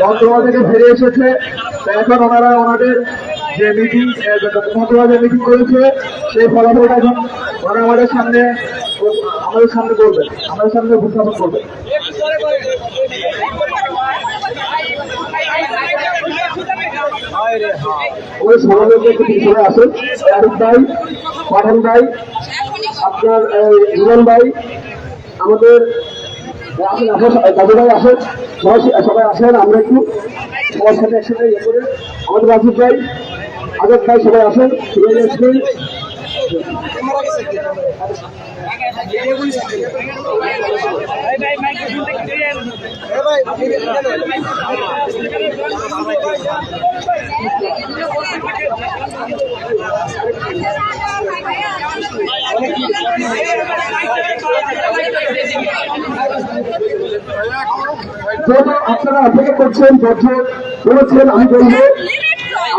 মন্ত্রণালয় থেকে ফিরে এসেছে। এখন ওনারা ওনাদের যে মিটিং মন্ত্রণালয় যে মিটিং করেছে, সেই ফলাফলটা এখন ওনারা আমাদের সামনে আমাদের সামনে করবেন, আমাদের সামনে উপস্থাপন করবে ওই আপনার ইমরান ভাই, আমাদের আসেন। সবাই আসেন আমরা একটু সবার সাথে একসাথে ইয়ে করে। আমাদের রাজীব ভাই, আজাদ ভাই, সবাই আসেন আসবেন যেহেতু আপনারা অপেক্ষা করছেন, ধৈর্য করেছেন আমি বলব,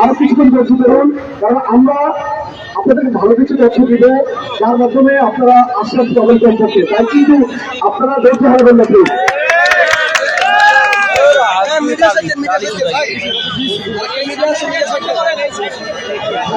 আরও কিছুক্ষণ ধৈর্য ধরুন, কারণ আমরা আপনাদেরকে ভালো কিছু তথ্য দিব, যার মাধ্যমে আপনারা আশ্বাস পাবেন সম্পর্কে তাই কিন্তু আপনারা ধৈর্য হারবেন না প্লিজ আপনারা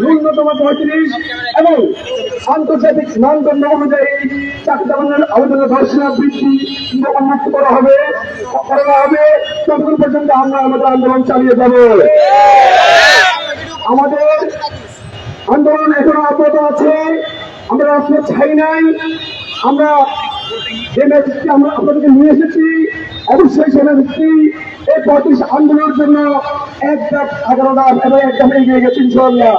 ন্যূনতম পঁয়ত্রিশ এবং আন্তর্জাতিক মানদণ্ড অনুযায়ী চাকরি আবেদনের আবেদনের বয়সীমা বৃদ্ধি উন্মুক্ত করা হবে করা হবে। ততক্ষণ পর্যন্ত আমরা আমাদের আন্দোলন চালিয়ে যাব। আমাদের আন্দোলন এখনও অব্যাহত আছে। আমরা রাষ্ট্র ছাই নাই। আমরা যে মেসেজটি আমরা আপনাদেরকে নিয়ে এসেছি। অবশ্যই সে মেসেজটি এই পঁয়ত্রিশ আন্দোলনের জন্য এক ধাপ এগারো ধাপ এবং এক ধাপ এগিয়ে গেছে ইনশাল্লাহ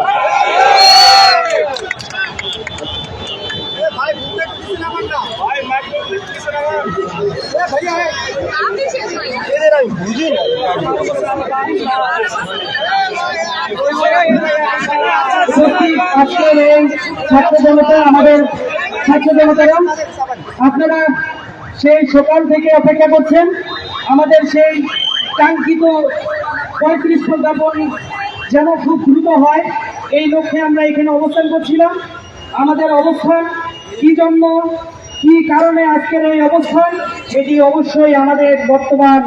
সত্যি আজকের এই ছাত্র জনতা আমাদের ছাত্র জনতারা আপনারা সেই সকাল থেকে অপেক্ষা করছেন। আমাদের সেই কাঙ্ক্ষিত পঁয়ত্রিশ প্রজ্ঞাপন যেন খুব দ্রুত হয় এই লক্ষ্যে আমরা এখানে অবস্থান করছিলাম। আমাদের অবস্থান কি জন্য? কি কারণে আজকের এই অবস্থান এটি অবশ্যই আমাদের বর্তমান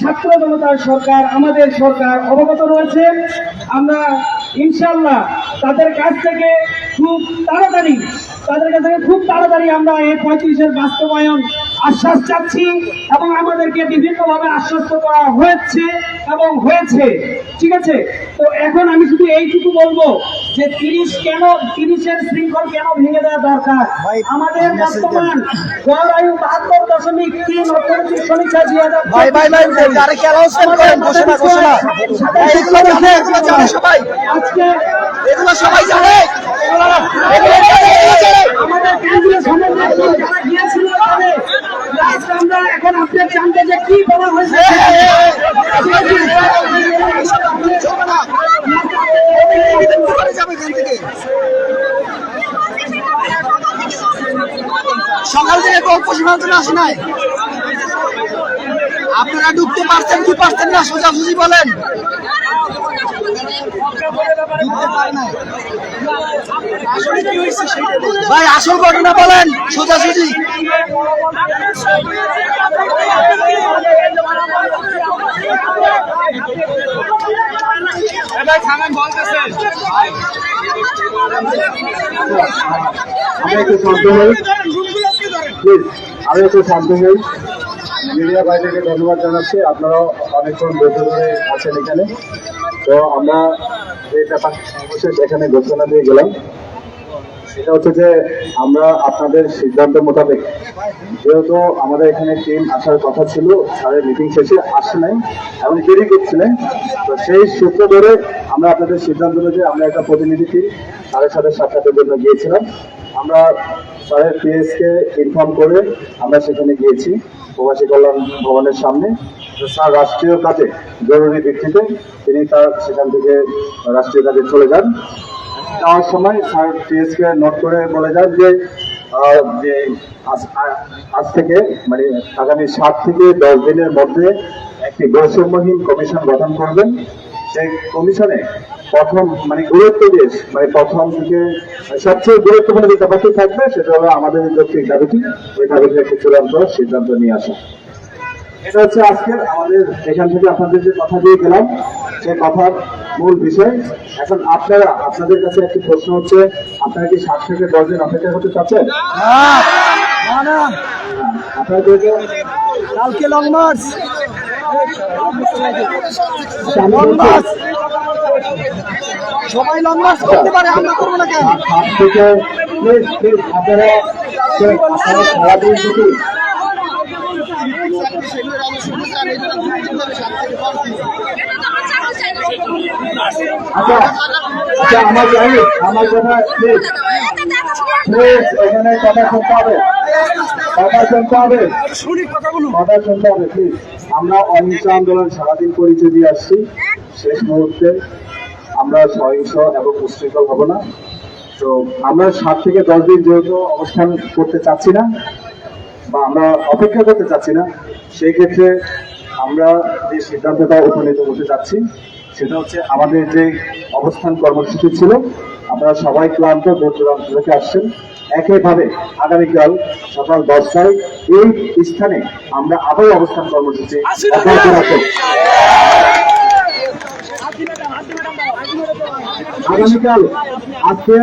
ছাত্র জনতার সরকার, আমাদের সরকার অবগত রয়েছে। আমরা ইনশাল্লাহ তাদের কাছ থেকে খুব তাড়াতাড়ি, তাদের কাছ থেকে খুব তাড়াতাড়ি আমরা এই পঁয়ত্রিশের বাস্তবায়ন আশ্বাস চাচ্ছি এবং আমাদেরকে বিভিন্নভাবে আশ্বস্ত করা হয়েছে এবং হয়েছে। ঠিক আছে? তো এখন আমি শুধু এইটুকু বলব যে তিরিশ কেন তিরিশের শৃঙ্খল কেন ভেঙে দেওয়া দরকার? আমাদের বর্তমান গড় আয়ু বাহাত্তর দশমিক তিন অর্থনৈতিক সমীক্ষা দুই হাজার আজকে এগুলো সবাই জানে। আমাদের কেন্দ্রীয় সমন্বয় যারা গিয়েছিল লাস্ট আমরা এখন আপডেট জানতে যে কি বলা হয়েছে। যাবে এখান থেকে সকাল থেকে গল্প জন্য আসে নাই। আপনারা ঢুকতে পারছেন কি পারছেন না সোজাসুজি বলেন। ভাই আসল ঘটনা বলেন সোজাসুজি। একটু শান্ত হই আমি একটু শান্ত হই। মিডিয়া বাইরেকে ধন্যবাদ জানাচ্ছি আপনারাও অনেকক্ষণ ধৈর্য ধরে আছেন এখানে তো আমরা যে ব্যাপার এখানে ঘোষণা দিয়ে গেলাম সেটা হচ্ছে যে আমরা আপনাদের সিদ্ধান্ত মোতাবেক, যেহেতু আমাদের এখানে টিম আসার কথা ছিল স্যারের মিটিং শেষে আসে নাই এবং দেরি করছিলেন, তো সেই সূত্র ধরে আমরা আপনাদের সিদ্ধান্ত অনুযায়ী আমরা একটা প্রতিনিধি টিম স্যারের সাথে সাক্ষাতের জন্য গিয়েছিলাম। আমরা স্যারের পিএসকে ইনফর্ম করে আমরা সেখানে গিয়েছি, প্রবাসী কল্যাণ ভবনের সামনে। স্যার, রাষ্ট্রীয় কাজে জরুরি ভিত্তিতে তিনি তার সেখান থেকে রাষ্ট্রীয় কাজে চলে যান। যাওয়ার সময় স্যার টিএসকে নোট করে বলে যান যে যে আজ- থেকে মানে আগামী সাত থেকে দশ দিনের মধ্যে একটি বৈষম্যহীন কমিশন গঠন করবেন। সেই কমিশনে প্রথম মানে গুরুত্ব দিয়ে মানে প্রথম থেকে সবচেয়ে গুরুত্বপূর্ণ যে ব্যাপারটি থাকবে, সেটা হলো আমাদের যৌক্তিক দাবিটি, ওই দাবিটির একটি চূড়ান্ত সিদ্ধান্ত নিয়ে আসা। এটা হচ্ছে আজকের আমাদের, এখান থেকে আপনাদের যে কথা দিয়ে গেলাম সেই কথার মূল বিষয় এখন আপনারা আপনাদের কাছে একটি প্রশ্ন হচ্ছে আপনারা কি সাত থেকে দশ দিন অপেক্ষা করতে চাচ্ছেন না না আপনারা কালকে লং মার্চ আমি লং সবাই লং মার্চ করতে পারে আমরা করব না কেন সাত থেকে প্লিজ প্লিজ আপনারা আচ্ছা আচ্ছা আমার জানি আমার কথা প্লিজ এখানে কথা শুনতে হবে। কথা শুনতে হবে। কথা শুনতে হবে প্লিজ আমরা অহিংস আন্দোলন সারাদিন পরিচয় দিয়ে আসছি। শেষ মুহূর্তে আমরা সহিংস এবং উশৃঙ্খল হব না। তো আমরা সাত থেকে দশ দিন যেহেতু অবস্থান করতে চাচ্ছি না, বা আমরা অপেক্ষা করতে চাচ্ছি না, সেই ক্ষেত্রে আমরা যে সিদ্ধান্তটা উপনীত হতে যাচ্ছি সেটা হচ্ছে আমাদের যে অবস্থান কর্মসূচি ছিল আপনারা সবাই ক্লান্ত দূর দূরান্ত থেকে আসছেন। একইভাবে আগামীকাল সকাল দশটায় এই স্থানে আমরা আবার অবস্থান কর্মসূচি আগামীকাল আজকে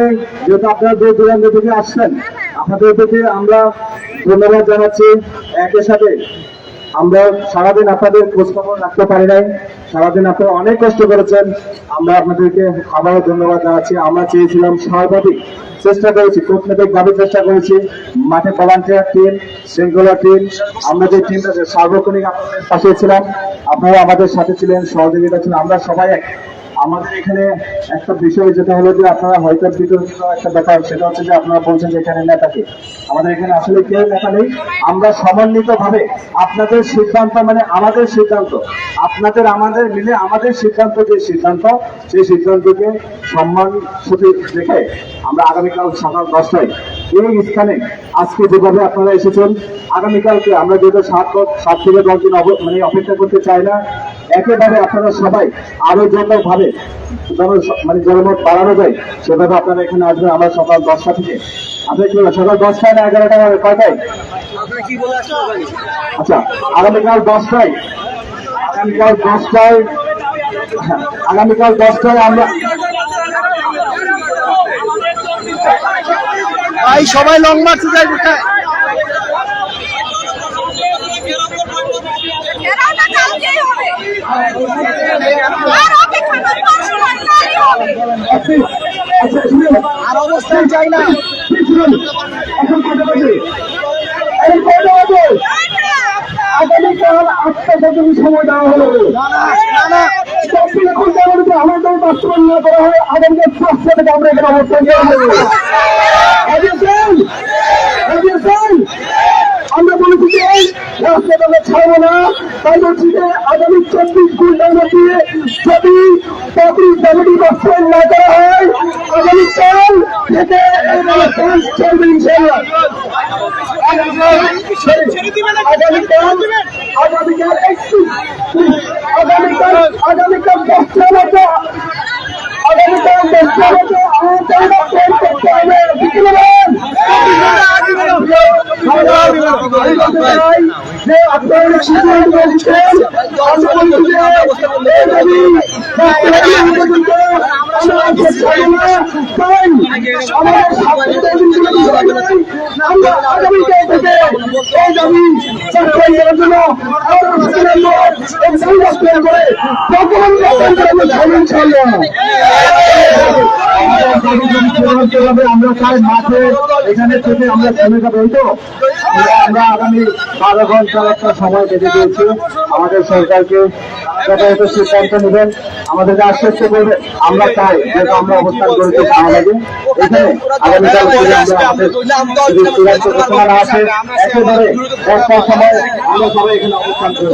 যেহেতু আপনারা দূর দূরান্ত থেকে আসছেন আপনাদের প্রতি আমরা ধন্যবাদ জানাচ্ছি। একই সাথে আমরা সারাদিন আপনাদের খোঁজ খবর রাখতে পারি নাই। সারাদিন আপনারা অনেক কষ্ট করেছেন। আমরা আপনাদেরকে আবারও ধন্যবাদ জানাচ্ছি। আমরা চেয়েছিলাম সর্বাধিক চেষ্টা করেছি, কূটনৈতিক ভাবে চেষ্টা করেছি। মাঠে ভলান্টিয়ার টিম শৃঙ্খলা টিম আমরা যে টিমটা সার্বক্ষণিক আপনাদের পাশে ছিলাম আপনারা আমাদের সাথে ছিলেন, সহযোগিতা ছিলেন, আমরা সবাই এক। আমাদের এখানে একটা বিষয় যেটা হলো যে আপনারা হয়তো বিতর্কিত একটা ব্যাপার, সেটা হচ্ছে যে আপনারা বলছেন যে এখানে নেতাকে। আমাদের এখানে আসলে কেউ নেতা নেই। আমরা সমন্বিত ভাবে আপনাদের সিদ্ধান্ত মানে আমাদের সিদ্ধান্ত, আপনাদের, আমাদের মিলে আমাদের সিদ্ধান্ত, যে সিদ্ধান্ত, সেই সিদ্ধান্তকে সম্মান সাথে রেখে আমরা আগামীকাল সকাল দশটায় এই স্থানে আজকে যেভাবে আপনারা এসেছেন, আগামীকালকে আমরা যেহেতু সাত সাত থেকে দশ দিন মানে অপেক্ষা করতে চাই না একেবারে আপনারা সবাই আরও ভাবে মানে জনমত বাড়ানো যায় সেভাবে আপনারা এখানে আসবেন। আমরা সকাল দশটা থেকে। আপনার কি সকাল দশটায় না এগারোটা কয়টায়? আচ্ছা আগামীকাল দশটায়। আগামীকাল দশটায় হ্যাঁ, আগামীকাল দশটায় আমরা সবাই লং মার্চে যাই এরাটা কালকেই হবে আর অপেক্ষা করতে পারব না, কালই হবে আচ্ছা, আচ্ছা, শুনুন, আর অবস্থান চাই না। এখন কটা বাজে এখন কটা বাজে আগামীকাল আটটা পর্যন্ত সময় দেওয়া হলো। না না না না চব্বিশ ঘণ্টার মধ্যে আমাদের বাস্তবায়ন না করা হয় আগামীকাল পাঁচটা থেকে আমরা এখানে অবস্থান করা হবে যে রাস্তাটা ছাড়বো না। তাই বলছি আগামীকাল সিদ্ধান্ত বলছেন আমি এই দাবি আমাদের আমরা আগামীকাল থেকে এই দাবি করার জন্য করে তখন বাস্তবায়ন করে আমরা ছাড়বো ইনশাআল্লাহ আমরা চাই মাঠে এখানে থেকে আমরা থেমে যাব তো? আমরা আগামী বারো ঘণ্টার একটা সময় বেঁধে দিয়েছি। আমাদের সরকারকে যথাযথ সিদ্ধান্ত নেবেন। আমাদেরকে আশ্বস্ত করবে আমরা চাই যেহেতু আমরা অবস্থান করেছি শাহবাগে এখানে আগামীকাল আমাদের চূড়ান্ত ঘোষণা আসে একেবারে দশটার সময় আমরা সবাই এখানে অবস্থান করব।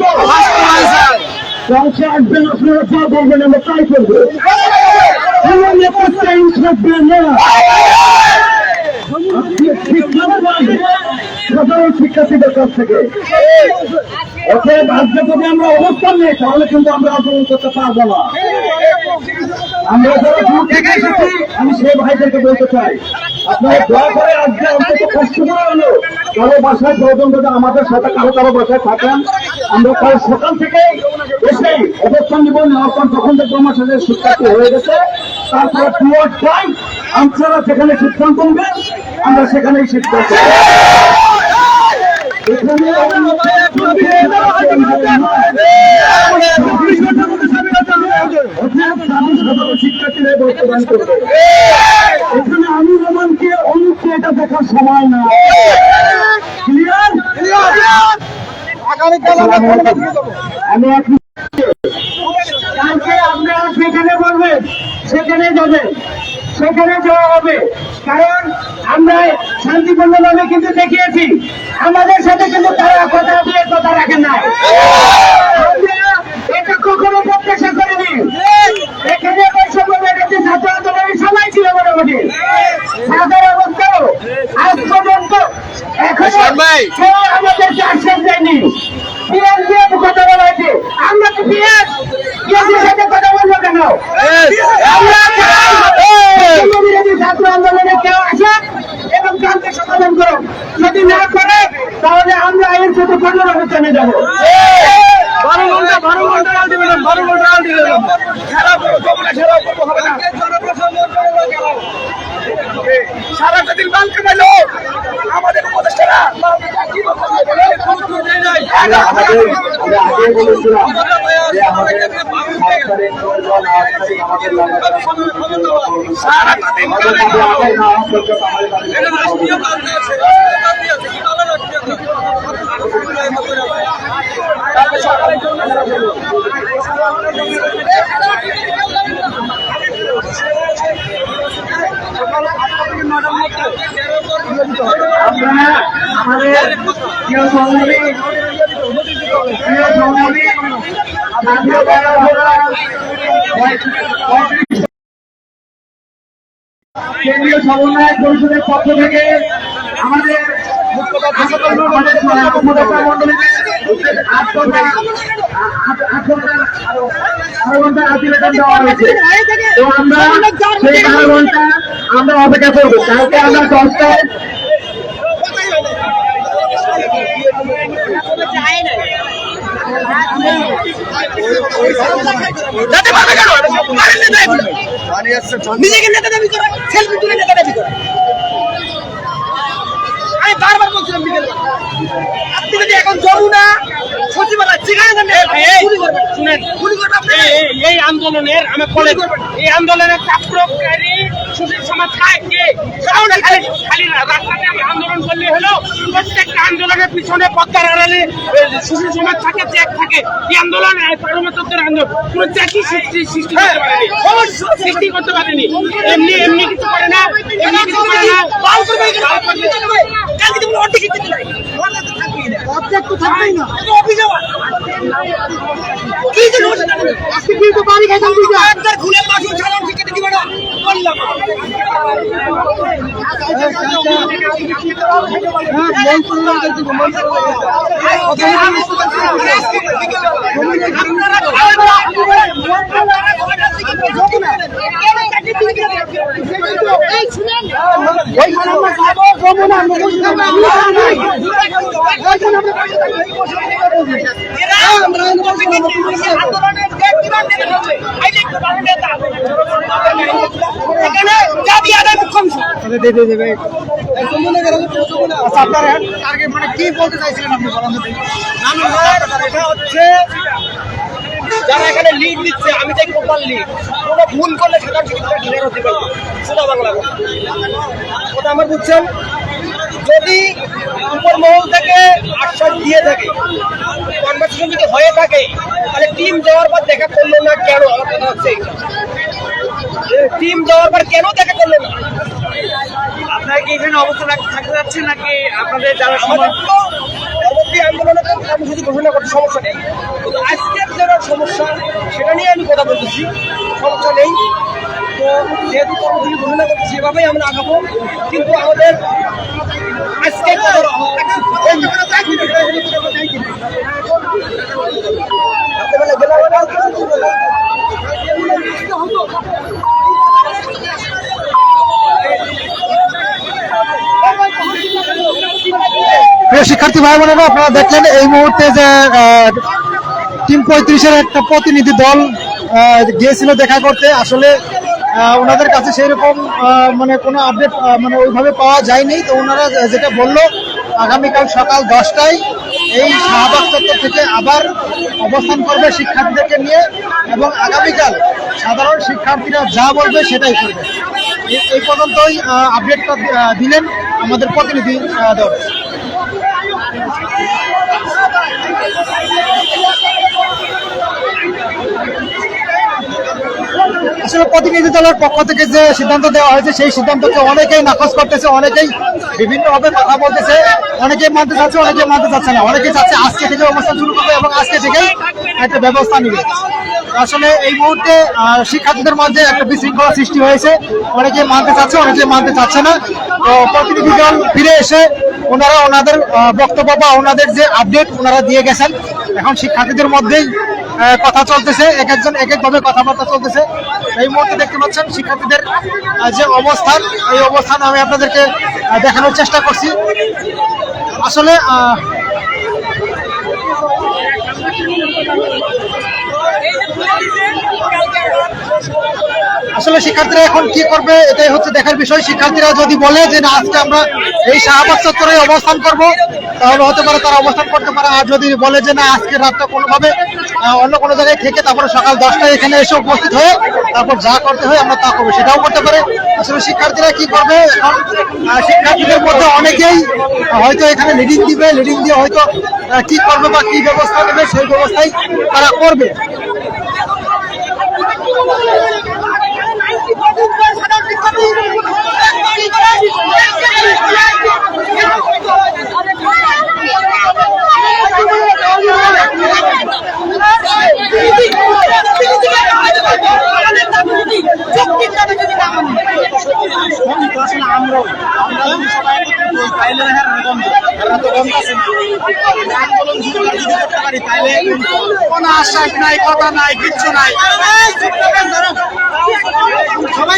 পৌঁছে আসবেন আপনারা যা বলবেন আমরা তাই করব করবেন না সাধারণ শিক্ষার্থীদের কাছ থেকে অতএব আজকে যদি আমরা অবস্থান নেই তাহলে কিন্তু আমরা আন্দোলন করতে পারব না আমরা যারা দূর থেকে এসেছি আমি সেই ভাইদেরকে বলতে চাই আপনারা দয়া করে আজকে অন্তত কষ্ট করে হলো কারও বাসায় প্রয়োজন আমাদের সাথে কারও কারও বাসায় থাকেন আমরা কাল সকাল থেকে এসে অবস্থান নেওয়ার পর যখন দেখব আমার সাথে শিক্ষার্থী হয়ে গেছে তারপরে টুয়ার্ড টাইম আপনারা যেখানে সিদ্ধান্ত নেবেন আমরা সেখানেই সিদ্ধান্ত। এখানে শিক্ষার্থীরা বর্তমান করবে এখানে আমি রোমানকে এটা দেখার সময় না। ক্লিয়ার আমি কালকে আপনারা সেখানে বলবেন সেখানে যাবেন সেখানে যাওয়া হবে। কারণ আমরা শান্তিপূর্ণভাবে কিন্তু দেখিয়েছি। আমাদের সাথে কিন্তু তারা কথা দিয়ে কথা রাখেন না আমরা এটা কখনো প্রত্যাশা করিনি এখানে বৈষম্য বেড়েছে ছাত্র আন্দোলনের সবাই ছিল মোটামুটি সাধারণ অবস্থাও আজ পর্যন্ত এখনও কেউ আমাদেরকে আশ্বাস দেয়নি পিএস দিয়ে কথা বলা হয়েছে আমরা তো পিএস পিএসের সাথে কথা বলব কেন আমরা চাই বৈষম্য বিরোধী ছাত্র আন্দোলনে কেউ আসে এবং কালকে সমাধান করো যদি না করে তাহলে আমরা এর সাথে পনেরো অবস্থানে যাব বারো ঘণ্টা বারো ঘণ্টা আলটিমেটাম বারো ঘণ্টা আলটিমেটাম খেলা করব যমুনা খেলা করব হবে না সারাটা দিন বালকে পেল আমাদের উপদেষ্টারা আমরা আমাদের আমরা আগে বলেছিলাম যে আমাদের আজকে কেন্দ্রীয় সমন্বয় পরিষদের পক্ষ থেকে আমাদের আমরা অপেক্ষা করব। কালকে আমরা দশটায় নেতা দাবি সেলফি তুলে নেতা দাবি আমি বারবার বলছিলাম বিকেল আপনি যদি এখন করবেন আপনি এই আন্দোলনের আমি বলে এই আন্দোলনের চাপকারী সুশীল সমাজ খায় কে খালি খালি রাস্তাতে আমি হলো প্রত্যেকটা আন্দোলনের পিছনে পদ্মার আড়ালে সুশীল সমাজ থাকে ত্যাগ থাকে। এই আন্দোলন পারমাত্র আন্দোলন কোন ত্যাগই সৃষ্টি সৃষ্টি করতে পারেনি। সৃষ্টি করতে পারেনি। এমনি এমনি কিছু করে না এমনি কিছু করে না। খুলে মাসুল সালাম টিকেটে দিবে না। বললাম। এই শুনেন এখানে জাতি আদায় মুখ্যাংশ এটা হচ্ছে যারা এখানে লিড দিচ্ছে আমি লিড কোনো ভুল করলে। কথা। আমার যদি উপর মহল থেকে আশ্বাস দিয়ে থাকে কনভার্সেশন যদি হয়ে থাকে, তাহলে টিম যাওয়ার পর দেখা করল না কেন? আমার কথা হচ্ছে টিম যাওয়ার পর কেন দেখা করল না? কি এখানে অবস্থা থাকতে যাচ্ছে নাকি আপনাদের যারা পরবর্তী আন্দোলনের কর্মসূচি ঘোষণা করতে সমস্যা নেই। কিন্তু আজকের যেটা সমস্যা সেটা নিয়ে আমি কথা বলতেছি। সমস্যা নেই। তো যেহেতু কর্মসূচি ঘোষণা করতে সেভাবেই আমরা আগাবো। কিন্তু আমাদের আজকে প্রিয় শিক্ষার্থী ভাই বোনেরা, আপনারা দেখলেন এই মুহূর্তে যে টিম পঁয়ত্রিশের একটা প্রতিনিধি দল গিয়েছিল দেখা করতে। আসলে ওনাদের কাছে সেই রকম মানে কোনো আপডেট মানে ওইভাবে পাওয়া যায়নি। তো ওনারা যেটা বলল, আগামীকাল সকাল দশটায় এই শাহবাগ চত্বর থেকে আবার অবস্থান করবে শিক্ষার্থীদেরকে নিয়ে এবং আগামীকাল সাধারণ শিক্ষার্থীরা যা বলবে সেটাই করবে। এই পর্যন্তই আপডেটটা দিলেন আমাদের প্রতিনিধি দল। আসলে প্রতিনিধি দলের পক্ষ থেকে যে সিদ্ধান্ত দেওয়া হয়েছে, সেই সিদ্ধান্তকে অনেকেই নাকচ করতেছে, অনেকেই বিভিন্নভাবে কথা বলতেছে, অনেকেই মানতে চাচ্ছে, অনেকেই মানতে চাচ্ছে না। অনেকেই চাচ্ছে আজকে থেকে অবস্থান শুরু করবে এবং আজকে থেকেই একটা ব্যবস্থা নিবে। আসলে এই মুহূর্তে শিক্ষার্থীদের মধ্যে একটা বিশৃঙ্খলা সৃষ্টি হয়েছে। অনেকে মানতে চাচ্ছে অনেকে মানতে চাচ্ছে না। তো প্রতিনিধি দল ফিরে এসে ওনারা ওনাদের বক্তব্য বা ওনাদের যে আপডেট ওনারা দিয়ে গেছেন। এখন শিক্ষার্থীদের মধ্যেই কথা চলতেছে, এক একজন এক একভাবে কথাবার্তা চলতেছে। এই মুহূর্তে দেখতে পাচ্ছেন শিক্ষার্থীদের যে অবস্থান, এই অবস্থান আমি আপনাদেরকে দেখানোর চেষ্টা করছি। আসলে আসলে শিক্ষার্থীরা এখন কি করবে, এটাই হচ্ছে দেখার বিষয়। শিক্ষার্থীরা যদি বলে যে না, আজকে আমরা এই শাহবাগ চত্বরে অবস্থান করব তাহলে হতে পারে তারা অবস্থান করতে পারে। আর যদি বলে যে না, আজকে রাতটা কোনোভাবে অন্য কোনো জায়গায় থেকে তারপরে সকাল দশটায় এখানে এসে উপস্থিত হয়ে তারপর যা করতে হয় আমরা তা করব। সেটাও করতে পারে। আসলে শিক্ষার্থীরা কি করবে? শিক্ষার্থীদের মধ্যে অনেকেই হয়তো এখানে লিডিং দিবে লিডিং দিয়ে হয়তো কি করবে বা কি ব্যবস্থা নেবে, সেই ব্যবস্থাই তারা করবে। কোনো আশ্বাস নাই কথা নাই কিচ্ছু নাই সবাই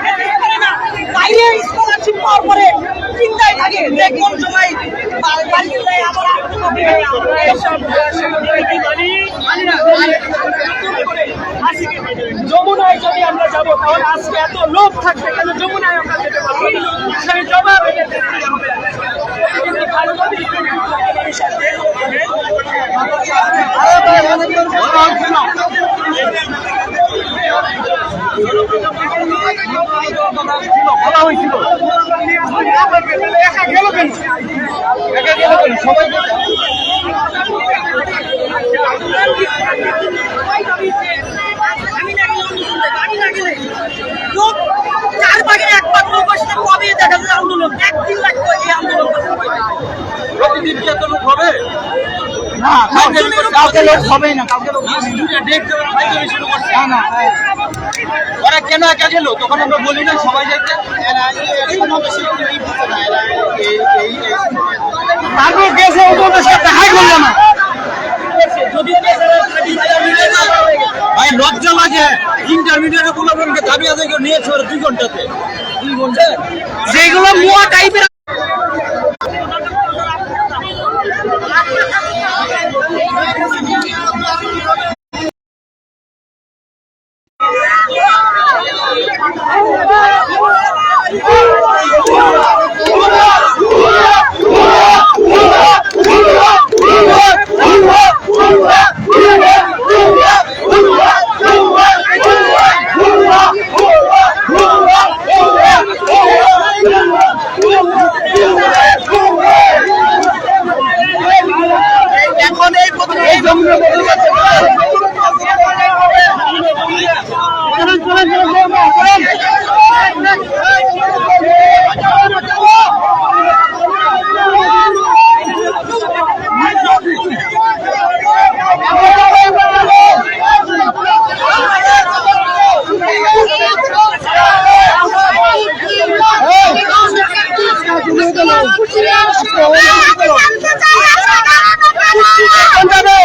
বাইরে স্কলারশিপ পাওয়ার পরে চিন্তায় থাকে যে কোন সময় বাড়িতে আবার যমুনায় যদি আমরা যাব তাহলে আজকে এত লোক থাকবে কেন যমুনায় আমরা যেতে পারব না? সেই জবাব দিতে হবে। কিন্তু ভালো করে একেবারে সাথে একা গেল কেন একা গেল কেন সবাই আমি না গেলে অন্য শুনবে, আমি না গেলে লোক চার ভাগে এক ভাগ লোক আসলে কবে দেখা যায় আন্দোলন একদিন লাগবে এই আন্দোলন করতে। প্রতিদিন কি এত লোক হবে না কালকে কালকে লোক হবেই না কালকে লোক না। না ওরা কেন একা গেল? তখন আমরা বলি না সবাই যাইতে তারপর গেছে ওদের সাথে দেখাই করল না। ভাই লজ্জা লাগে। ইন্টারমিডিয়েটগুলো দাবি আদায় করে নিয়েছে ওরা দুই ঘন্টাতে? দুই ঘণ্টা যেগুলো মুয়া টাইপের জানতে চাই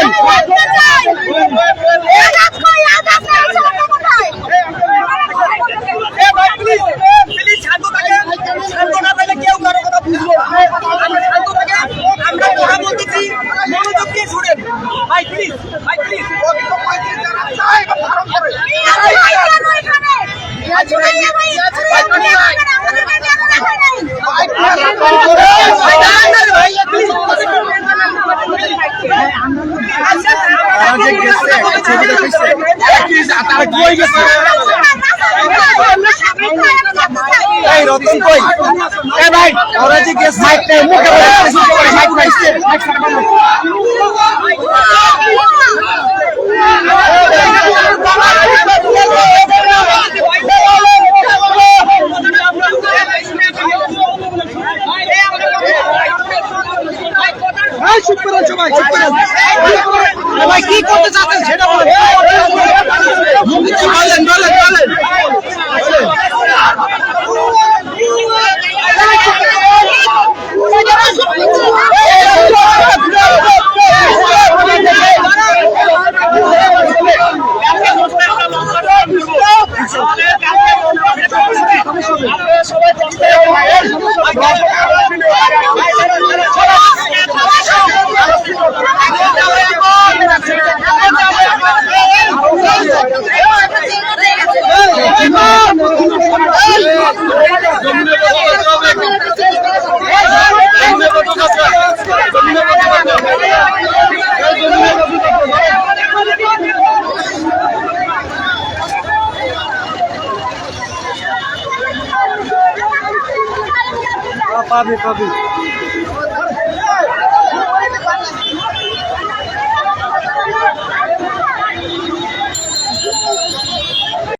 রতন কই? এ ভাই ওরা যে গেছে মাইক নাই মুখে বলে মাইক পাইছে মাইক ভাই কি করতে চাচ্ছেন?